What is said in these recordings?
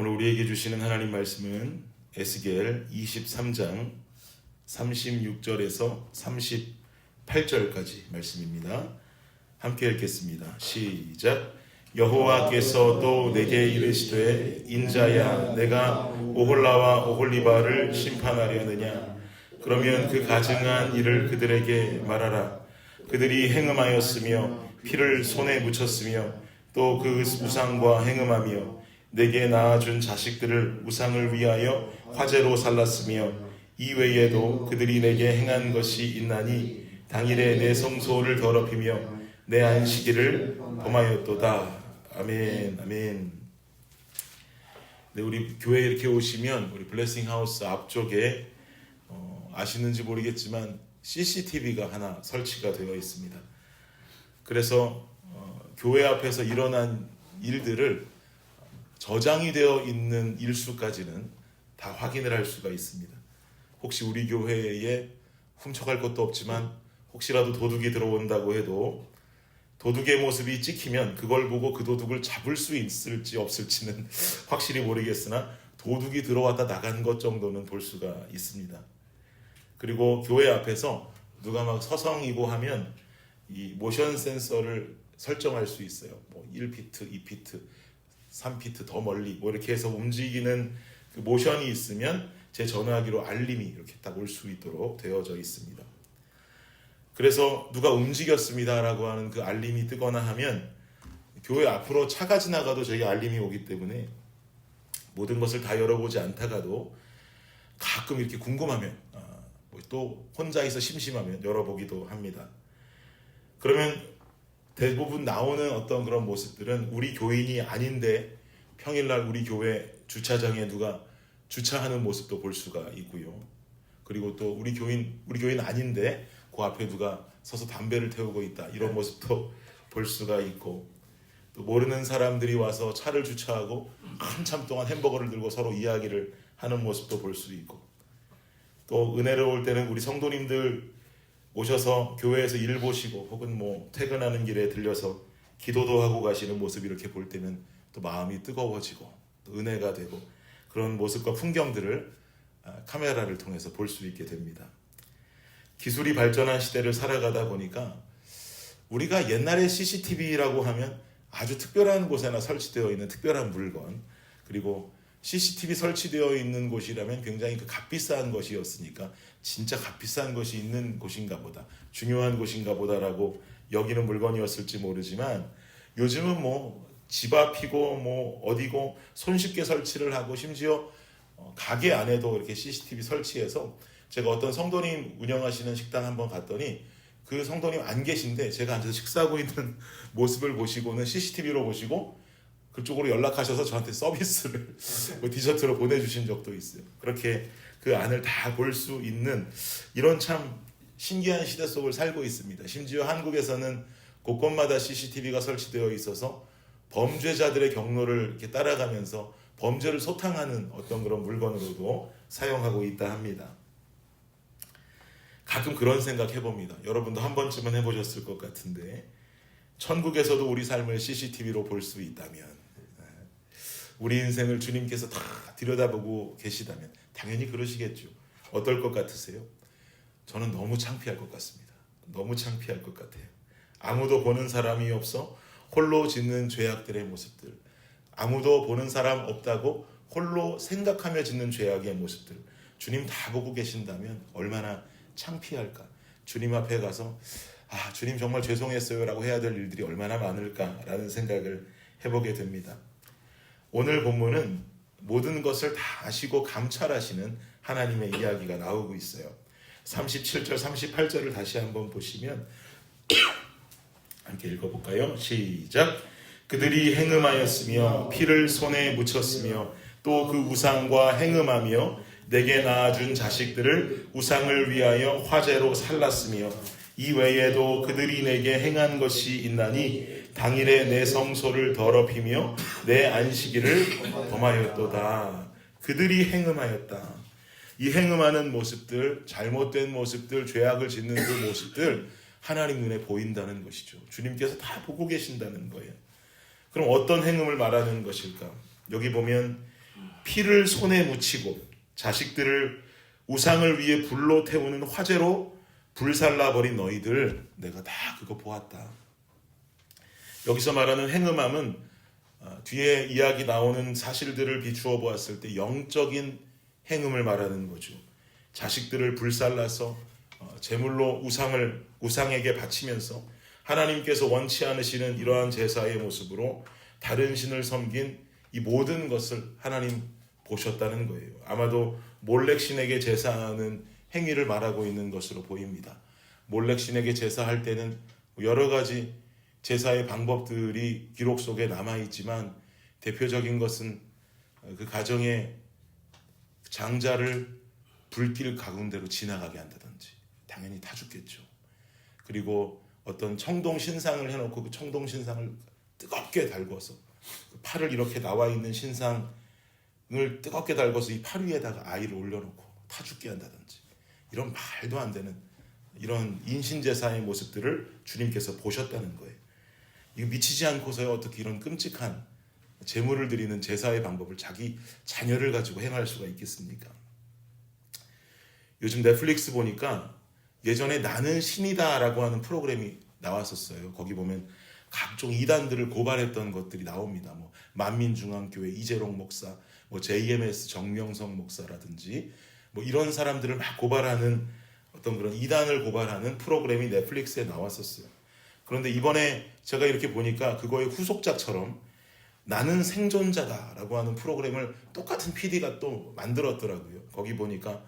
오늘 우리에게 주시는 하나님 말씀은 에스겔 23장 36절에서 38절까지 말씀입니다. 함께 읽겠습니다. 시작. 여호와께서 또 내게 이르시되 인자야 내가 오홀라와 오홀리바를 심판하려느냐 그러면 그 가증한 일을 그들에게 말하라 그들이 행음하였으며 피를 손에 묻혔으며 또 그 우상과 행음하며 내게 낳아준 자식들을 우상을 위하여 화제로 살랐으며 이외에도 그들이 내게 행한 것이 있나니 당일에 내 성소를 더럽히며 내 안식일을 범하였도다. 아멘, 아멘. 네, 우리 교회 이렇게 오시면 우리 블레싱 하우스 앞쪽에 어, 아시는지 모르겠지만 CCTV가 하나 설치가 되어 있습니다. 그래서 어, 교회 앞에서 일어난 일들을 저장이 되어 있는 일수까지는 다 확인을 할 수가 있습니다. 혹시 우리 교회에 훔쳐갈 것도 없지만 혹시라도 도둑이 들어온다고 해도 도둑의 모습이 찍히면 그걸 보고 그 도둑을 잡을 수 있을지 없을지는 확실히 모르겠으나 도둑이 들어왔다 나간 것 정도는 볼 수가 있습니다. 그리고 교회 앞에서 누가 막 서성이고 하면 이 모션 센서를 설정할 수 있어요. 뭐 1피트, 2피트, 3피트 더 멀리 뭐 이렇게 해서 움직이는 그 모션이 있으면 제 전화기로 알림이 이렇게 딱 올 수 있도록 되어져 있습니다. 그래서 누가 움직였습니다라고 하는 그 알림이 뜨거나 하면 교회 앞으로 차가 지나가도 저희 알림이 오기 때문에 모든 것을 다 열어보지 않다가도 가끔 이렇게 궁금하면 아, 뭐또 혼자 있어 심심하면 열어보기도 합니다. 그러면 대부분 나오는 어떤 그런 모습들은 우리 교인이 아닌데 평일날 우리 교회 주차장에 누가 주차하는 모습도 볼 수가 있고요. 그리고 또 우리 교인 우리 교인 아닌데 그 앞에 누가 서서 담배를 태우고 있다 이런 모습도 볼 수가 있고 또 모르는 사람들이 와서 차를 주차하고 한참 동안 햄버거를 들고 서로 이야기를 하는 모습도 볼 수 있고 또 은혜로울 때는 우리 성도님들 오셔서 교회에서 일 보시고 혹은 뭐 퇴근하는 길에 들려서 기도도 하고 가시는 모습 이렇게 볼 때는 또 마음이 뜨거워지고 또 은혜가 되고 그런 모습과 풍경들을 아, 카메라를 통해서 볼 수 있게 됩니다. 기술이 발전한 시대를 살아가다 보니까 우리가 옛날에 CCTV라고 하면 아주 특별한 곳에나 설치되어 있는 특별한 물건 그리고 CCTV 설치되어 있는 곳이라면 굉장히 그 값비싼 것이었으니까 진짜 값비싼 것이 있는 곳인가 보다 중요한 곳인가 보다라고 여기는 물건이었을지 모르지만 요즘은 뭐 집 앞이고 뭐 어디고 손쉽게 설치를 하고 심지어 어, 가게 안에도 이렇게 CCTV 설치해서 제가 어떤 성도님 운영하시는 식당 한번 갔더니 그 성도님 안 계신데 제가 앉아서 식사하고 있는 모습을 보시고는 CCTV로 보시고 그쪽으로 연락하셔서 저한테 서비스를 뭐 디저트로 보내주신 적도 있어요. 그렇게 그 안을 다 볼 수 있는 이런 참 신기한 시대 속을 살고 있습니다. 심지어 한국에서는 곳곳마다 CCTV가 설치되어 있어서 범죄자들의 경로를 이렇게 따라가면서 범죄를 소탕하는 어떤 그런 물건으로도 사용하고 있다 합니다. 가끔 그런 생각 해봅니다. 여러분도 한 번쯤은 해보셨을 것 같은데 천국에서도 우리 삶을 CCTV로 볼 수 있다면 우리 인생을 주님께서 다 들여다보고 계시다면 당연히 그러시겠죠. 어떨 것 같으세요? 저는 너무 창피할 것 같습니다. 너무 창피할 것 같아요. 아무도 보는 사람이 없어 홀로 짓는 죄악들의 모습들, 아무도 보는 사람 없다고 홀로 생각하며 짓는 죄악의 모습들, 주님 다 보고 계신다면 얼마나 창피할까? 주님 앞에 가서 아 주님 정말 죄송했어요라고 해야 될 일들이 얼마나 많을까라는 생각을 해보게 됩니다. 오늘 본문은 모든 것을 다 아시고 감찰하시는 하나님의 이야기가 나오고 있어요. 37절, 38절을 다시 한번 보시면 함께 읽어볼까요? 시작. 그들이 행음하였으며 피를 손에 묻혔으며 또 그 우상과 행음하며 내게 낳아준 자식들을 우상을 위하여 화제로 살랐으며 이 외에도 그들이 내게 행한 것이 있나니 당일에 내 성소를 더럽히며 내 안식일을 범하였도다. 그들이 행음하였다. 이 행음하는 모습들, 잘못된 모습들, 죄악을 짓는 그 모습들 하나님 눈에 보인다는 것이죠. 주님께서 다 보고 계신다는 거예요. 그럼 어떤 행음을 말하는 것일까? 여기 보면 피를 손에 묻히고 자식들을 우상을 위해 불로 태우는 화재로 불살라버린 너희들 내가 다 그거 보았다. 여기서 말하는 행음함은 어, 뒤에 이야기 나오는 사실들을 비추어 보았을 때 영적인 행음을 말하는 거죠. 자식들을 불살라서 어, 제물로 우상을 우상에게 바치면서 하나님께서 원치 않으시는 이러한 제사의 모습으로 다른 신을 섬긴 이 모든 것을 하나님 보셨다는 거예요. 아마도 몰렉 신에게 제사하는 행위를 말하고 있는 것으로 보입니다. 몰렉 신에게 제사할 때는 여러 가지 제사의 방법들이 기록 속에 남아 있지만 대표적인 것은 그 가정의 장자를 불길 가운데로 지나가게 한다든지 당연히 다 죽겠죠. 그리고 어떤 청동 신상을 해놓고 그 청동 신상을 뜨겁게 달궈서 그 팔을 이렇게 나와 있는 신상을 뜨겁게 달궈서 이 팔 위에다가 아이를 올려놓고 타 죽게 한다든지 이런 말도 안 되는 이런 인신제사의 모습들을 주님께서 보셨다는 거예요. 이거 미치지 않고서야 어떻게 이런 끔찍한 제물을 드리는 제사의 방법을 자기 자녀를 가지고 행할 수가 있겠습니까? 요즘 넷플릭스 보니까 예전에 나는 신이다라고 하는 프로그램이 나왔었어요. 거기 보면 각종 이단들을 고발했던 것들이 나옵니다. 뭐 만민중앙교회 이재롱 목사, 뭐 JMS 정명성 목사라든지 뭐 이런 사람들을 막 고발하는 어떤 그런 이단을 고발하는 프로그램이 넷플릭스에 나왔었어요. 그런데 이번에 제가 이렇게 보니까 그거의 후속작처럼 나는 생존자다라고 하는 프로그램을 똑같은 PD가 또 만들었더라고요. 거기 보니까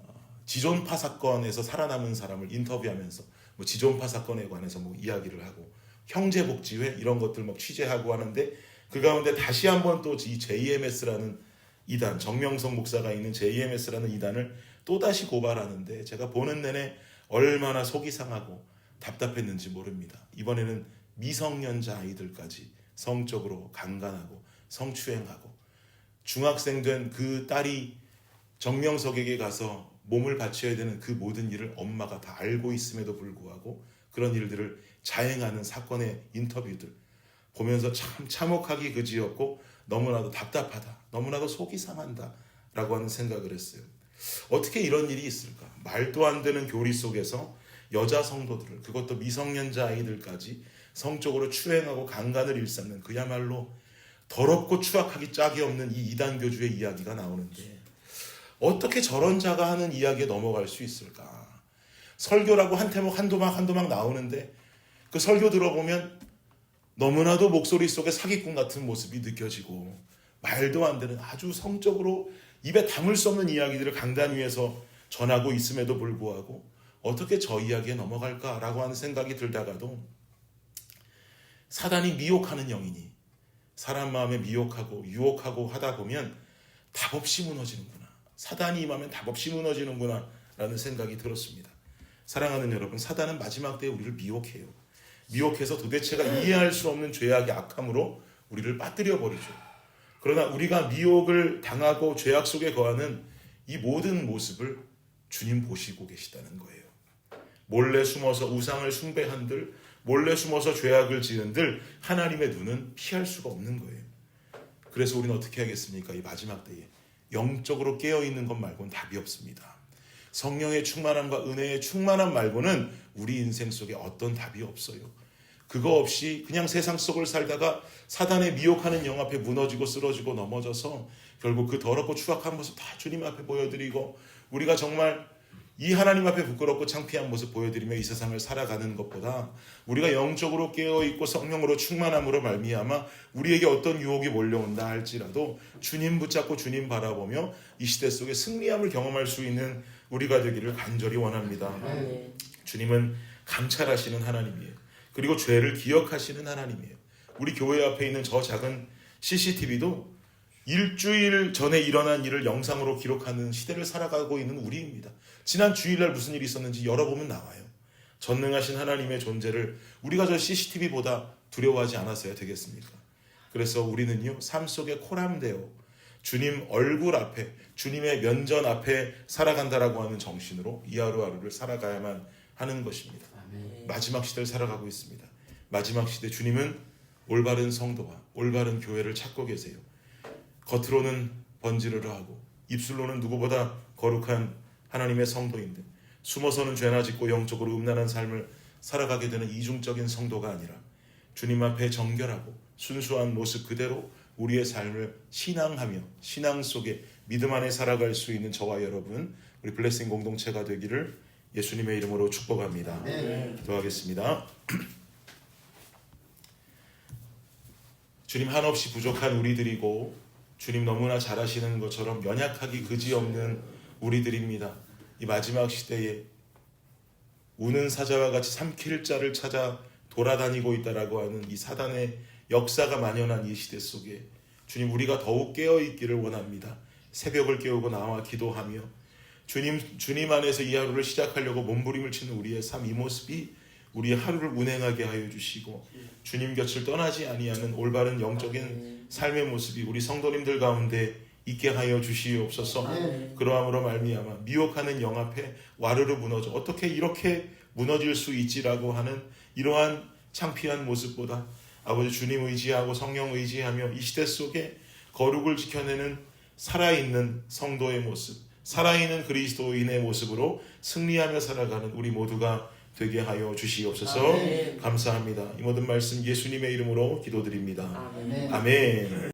어, 지존파 사건에서 살아남은 사람을 인터뷰하면서 뭐 지존파 사건에 관해서 뭐 이야기를 하고 형제복지회 이런 것들 막 취재하고 하는데 그 가운데 다시 한번 또 이 JMS라는 이단 정명성 목사가 있는 JMS라는 이단을 또 다시 고발하는데 제가 보는 내내 얼마나 속이 상하고 답답했는지 모릅니다. 이번에는 미성년자 아이들까지 성적으로 강간하고 성추행하고 중학생 된 그 딸이 정명석에게 가서 몸을 바쳐야 되는 그 모든 일을 엄마가 다 알고 있음에도 불구하고 그런 일들을 자행하는 사건의 인터뷰들 보면서 참 참혹하기 그지였고 너무나도 답답하다. 너무나도 속이 상한다. 라고 하는 생각을 했어요. 어떻게 이런 일이 있을까? 말도 안 되는 교리 속에서 여자 성도들을 그것도 미성년자 아이들까지 성적으로 추행하고 강간을 일삼는 그야말로 더럽고 추악하기 짝이 없는 이 이단 교주의 이야기가 나오는데 어떻게 저런 자가 하는 이야기에 넘어갈 수 있을까? 설교라고 한 태목 한 도막 한 도막 나오는데 그 설교 들어보면 너무나도 목소리 속에 사기꾼 같은 모습이 느껴지고 말도 안 되는 아주 성적으로 입에 담을 수 없는 이야기들을 강단 위에서 전하고 있음에도 불구하고 어떻게 저 이야기에 넘어갈까라고 하는 생각이 들다가도 사단이 미혹하는 영이니 사람 마음에 미혹하고 유혹하고 하다 보면 답 없이 무너지는구나. 사단이 임하면 답 없이 무너지는구나 라는 생각이 들었습니다. 사랑하는 여러분, 사단은 마지막 때에 우리를 미혹해요. 미혹해서 도대체가 이해할 수 없는 죄악의 악함으로 우리를 빠뜨려 버리죠. 그러나 우리가 미혹을 당하고 죄악 속에 거하는 이 모든 모습을 주님 보시고 계시다는 거예요. 몰래 숨어서 우상을 숭배한들, 몰래 숨어서 죄악을 지은들 하나님의 눈은 피할 수가 없는 거예요. 그래서 우리는 어떻게 하겠습니까? 이 마지막 때에 영적으로 깨어 있는 것 말고는 답이 없습니다. 성령의 충만함과 은혜의 충만함 말고는 우리 인생 속에 어떤 답이 없어요. 그거 없이 그냥 세상 속을 살다가 사단의 미혹하는 영 앞에 무너지고 쓰러지고 넘어져서 결국 그 더럽고 추악한 모습 다 주님 앞에 보여드리고 우리가 정말 이 하나님 앞에 부끄럽고 창피한 모습 보여드리며 이 세상을 살아가는 것보다 우리가 영적으로 깨어 있고 성령으로 충만함으로 말미암아 우리에게 어떤 유혹이 몰려온다 할지라도 주님 붙잡고 주님 바라보며 이 시대 속에 승리함을 경험할 수 있는 우리가 되기를 간절히 원합니다. 주님은 감찰하시는 하나님이에요. 그리고 죄를 기억하시는 하나님이에요. 우리 교회 앞에 있는 저 작은 CCTV도 일주일 전에 일어난 일을 영상으로 기록하는 시대를 살아가고 있는 우리입니다. 지난 주일날 무슨 일이 있었는지 열어보면 나와요. 전능하신 하나님의 존재를 우리가 저 CCTV보다 두려워하지 않았어야 되겠습니까? 그래서 우리는요, 삶 속에 코람되어 주님 얼굴 앞에, 주님의 면전 앞에 살아간다라고 하는 정신으로 이 하루하루를 살아가야만 하는 것입니다. 마지막 시대를 살아가고 있습니다. 마지막 시대 주님은 올바른 성도와 올바른 교회를 찾고 계세요. 겉으로는 번지르르 하고 입술로는 누구보다 거룩한 하나님의 성도인데 숨어서는 죄나 짓고 영적으로 음란한 삶을 살아가게 되는 이중적인 성도가 아니라 주님 앞에 정결하고 순수한 모습 그대로 우리의 삶을 신앙하며 신앙 속에 믿음 안에 살아갈 수 있는 저와 여러분 우리 블레싱 공동체가 되기를 예수님의 이름으로 축복합니다. 기도하겠습니다. 주님 한없이 부족한 우리들이고 주님 너무나 잘하시는 것처럼 연약하기 그지없는 우리들입니다. 이 마지막 시대에 우는 사자와 같이 삼킬 자를 찾아 돌아다니고 있다라고 하는 이 사단의 역사가 만연한 이 시대 속에 주님 우리가 더욱 깨어 있기를 원합니다. 새벽을 깨우고 나와 기도하며 주님 주님 안에서 이 하루를 시작하려고 몸부림을 치는 우리의 삶 이 모습이 우리의 하루를 운행하게 하여 주시고 주님 곁을 떠나지 아니하는 올바른 영적인 삶의 모습이 우리 성도님들 가운데 있게 하여 주시옵소서. 그러함으로 말미암아 미혹하는 영 앞에 와르르 무너져 어떻게 이렇게 무너질 수 있지라고 하는 이러한 창피한 모습보다 아버지 주님 의지하고 성령 의지하며 이 시대 속에 거룩을 지켜내는 살아있는 성도의 모습, 살아있는 그리스도인의 모습으로 승리하며 살아가는 우리 모두가 되게 하여 주시옵소서. 아멘. 감사합니다. 이 모든 말씀 예수님의 이름으로 기도드립니다. 아멘. 아멘.